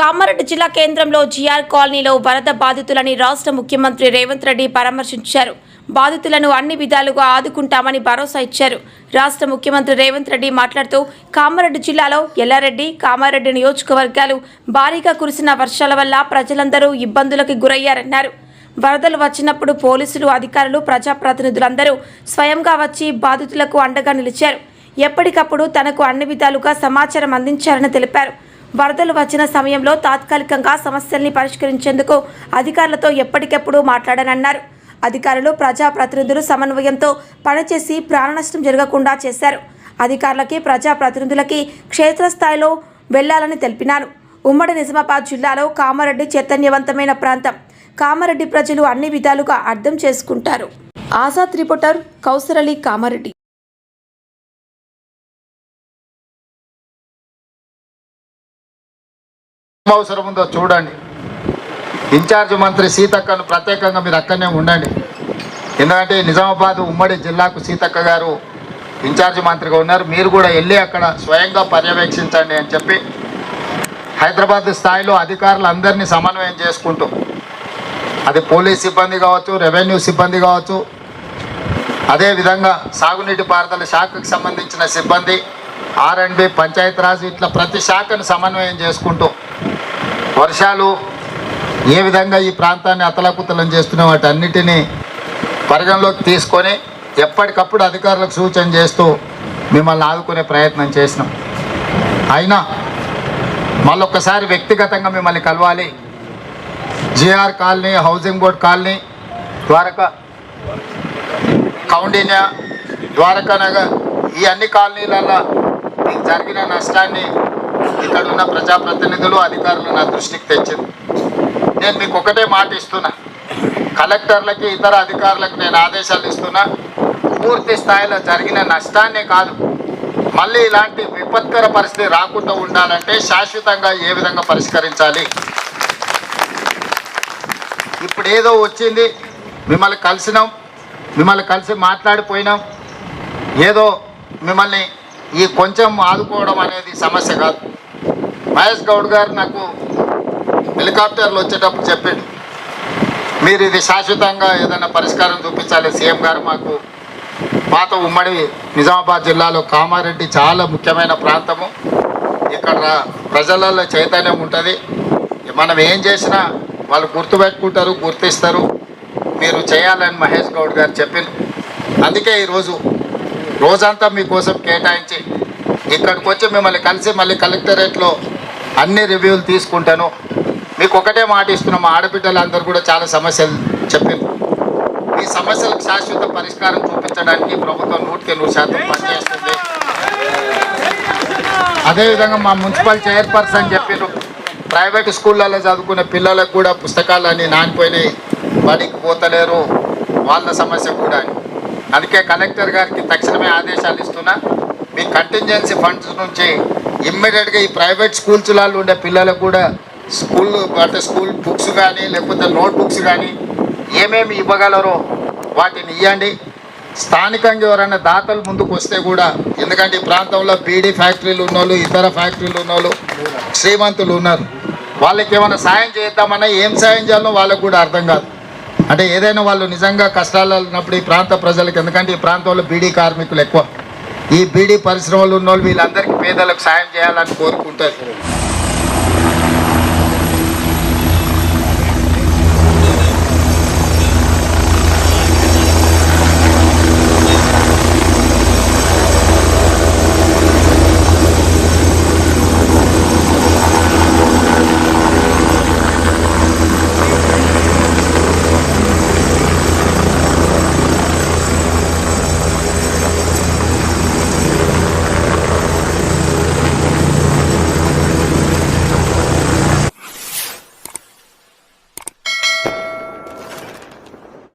కామారెడ్డి జిల్లా కేంద్రంలో జిఆర్ కాలనీలో వరద బాధితులని రాష్ట్ర ముఖ్యమంత్రి రేవంత్ రెడ్డి పరామర్శించారు. బాధితులను అన్ని విధాలుగా ఆదుకుంటామని భరోసా ఇచ్చారు. రాష్ట్ర ముఖ్యమంత్రి రేవంత్ రెడ్డి మాట్లాడుతూ కామారెడ్డి జిల్లాలో ఎల్లారెడ్డి కామారెడ్డి నియోజకవర్గాలు భారీగా కురిసిన వర్షాల వల్ల ప్రజలందరూ ఇబ్బందులకు గురయ్యారన్నారు. వరదలు వచ్చినప్పుడు పోలీసులు అధికారులు ప్రజాప్రతినిధులందరూ స్వయంగా వచ్చి బాధితులకు అండగా నిలిచారు. ఎప్పటికప్పుడు తనకు అన్ని విధాలుగా సమాచారం అందించారని తెలిపారు. వరదలు వచ్చిన సమయంలో తాత్కాలికంగా సమస్యల్ని పరిష్కరించేందుకు అధికారులతో ఎప్పటికెప్పుడు మాట్లాడనన్నారు. అధికారులు ప్రజాప్రతినిధులు సమన్వయంతో పనిచేసి ప్రాణనష్టం జరగకుండా చేశారు. అధికారులకి ప్రజాప్రతినిధులకి క్షేత్రస్థాయిలో వెళ్ళాలని తెలిపినారు. ఉమ్మడి నిజామాబాద్ జిల్లాలో కామారెడ్డి చైతన్యవంతమైన ప్రాంతం. కామారెడ్డి ప్రజలు అన్ని విధాలుగా అర్థం చేసుకుంటారు. ఆజాద్ రిపోర్టర్ కౌసరలి కామారెడ్డి. అవసరం ఉందో చూడండి. ఇన్ఛార్జ్ మంత్రి సీతక్కను ప్రత్యేకంగా మీరు అక్కడనే ఉండండి. ఎందుకంటే నిజామాబాద్ ఉమ్మడి జిల్లాకు సీతక్క గారు ఇన్ఛార్జ్ మంత్రిగా ఉన్నారు. మీరు కూడా వెళ్ళి అక్కడ స్వయంగా పర్యవేక్షించండి అని చెప్పి హైదరాబాద్ స్థాయిలో అధికారులు అందరినీ సమన్వయం చేసుకుంటూ అది పోలీస్ సిబ్బంది కావచ్చు రెవెన్యూ సిబ్బంది కావచ్చు అదేవిధంగా సాగునీటి పారుదల శాఖకు సంబంధించిన సిబ్బంది ఆర్ అండ్ బి పంచాయతీరాజ్ ఇట్లా ప్రతి శాఖను సమన్వయం చేసుకుంటూ వర్షాలు ఏ విధంగా ఈ ప్రాంతాన్ని అతలకుతలం చేస్తున్న వాటి అన్నిటినీ పరిగణలోకి తీసుకొని ఎప్పటికప్పుడు అధికారులకు సూచన చేస్తూ మిమ్మల్ని ఆదుకునే ప్రయత్నం చేసినాం. అయినా మళ్ళొక్కసారి వ్యక్తిగతంగా మిమ్మల్ని కలవాలి. G R colony housing board colony Dwaraka Koundinya Dwaraka Nagar ఈ అన్ని కాలనీలలో జరిగిన నష్టాన్ని ఇక్కడ ఉన్న ప్రజాప్రతినిధులు అధికారులు నా దృష్టికి తెచ్చింది. నేను మీకు ఒకటే మాట ఇస్తున్నా. కలెక్టర్లకి ఇతర అధికారులకు నేను ఆదేశాలు ఇస్తున్నా. పూర్తి స్థాయిలో జరిగిన నష్టాన్నే కాదు మళ్ళీ ఇలాంటి విపత్కర పరిస్థితి రాకుండా ఉండాలంటే శాశ్వతంగా ఏ విధంగా పరిష్కరించాలి? ఇప్పుడు ఏదో వచ్చింది మిమ్మల్ని కలిసినాం మిమ్మల్ని కలిసి మాట్లాడిపోయినాం ఏదో మిమ్మల్ని ఈ కొంచెం ఆదుకోవడం అనేది సమస్య కాదు. మహేష్ గౌడ్ గారు నాకు హెలికాప్టర్లు వచ్చేటప్పుడు చెప్పిండు. మీరు ఇది శాశ్వతంగా ఏదైనా పరిష్కారం చూపించాలి. సీఎం గారు మాకు పాత ఉమ్మడి నిజామాబాద్ జిల్లాలో కామారెడ్డి చాలా ముఖ్యమైన ప్రాంతము. ఇక్కడ ప్రజలలో చైతన్యం ఉంటుంది. మనం ఏం చేసినా వాళ్ళు గుర్తుపెట్టుకుంటారు గుర్తిస్తారు. మీరు చేయాలని మహేష్ గౌడ్ గారు చెప్పారు అందుకే ఈరోజు రోజంతా మీకోసం కేటాయించి ఇక్కడికి వచ్చి మిమ్మల్ని కలిసి మళ్ళీ కలెక్టరేట్లో అన్ని రివ్యూలు తీసుకుంటాను. మీకు ఒకటే మాట ఇస్తున్నాం మా ఆడబిడ్డలందరూ కూడా చాలా సమస్యలు చెప్పింది ఈ సమస్యలకు శాశ్వత పరిష్కారం చూపించడానికి ప్రభుత్వం నూటికి నూరు శాతం పనిచేస్తుంది. అదేవిధంగా మా మున్సిపల్ చైర్పర్సన్ చెప్పారు ప్రైవేట్ స్కూళ్ళల్లో చదువుకునే పిల్లలకు కూడా పుస్తకాలన్నీ నానిపోయినాయి. బడికి పోతలేరు వాళ్ళ సమస్య కూడా అందుకే కలెక్టర్ గారికి తక్షణమే ఆదేశాలు ఇస్తున్నా మీ కంటింజెన్సీ ఫండ్స్ నుంచి ఇమ్మీడియట్గా ఈ ప్రైవేట్ స్కూల్స్లలో ఉండే పిల్లలకు కూడా స్కూల్ అంటే స్కూల్ బుక్స్ కానీ లేకపోతే నోట్ బుక్స్ కానీ ఏమేమి ఇవ్వగలరో వాటిని ఇవ్వండి స్థానికంగా ఎవరైనా దాతలు ముందుకు వస్తే కూడా ఎందుకంటే ఈ ప్రాంతంలో బీడీ ఫ్యాక్టరీలు ఉన్నోళ్ళు ఇతర ఫ్యాక్టరీలు ఉన్నోళ్ళు శ్రీమంతులు ఉన్నారు. వాళ్ళకి ఏమైనా సాయం చేద్దామన్నా ఏం సాయం చేయాలో వాళ్ళకు కూడా అర్థం కాదు. అంటే ఏదైనా వాళ్ళు నిజంగా కష్టాలు ఉన్నప్పుడు ఈ ప్రాంత ప్రజలకు ఎందుకంటే ఈ ప్రాంతంలో బీడీ కార్మికులు ఎక్కువ. ఈ బీడీ పరిశ్రమలు ఉన్నోళ్ళు వీళ్ళందరికీ పేదలకు సాయం చేయాలని కోరుకుంటారు.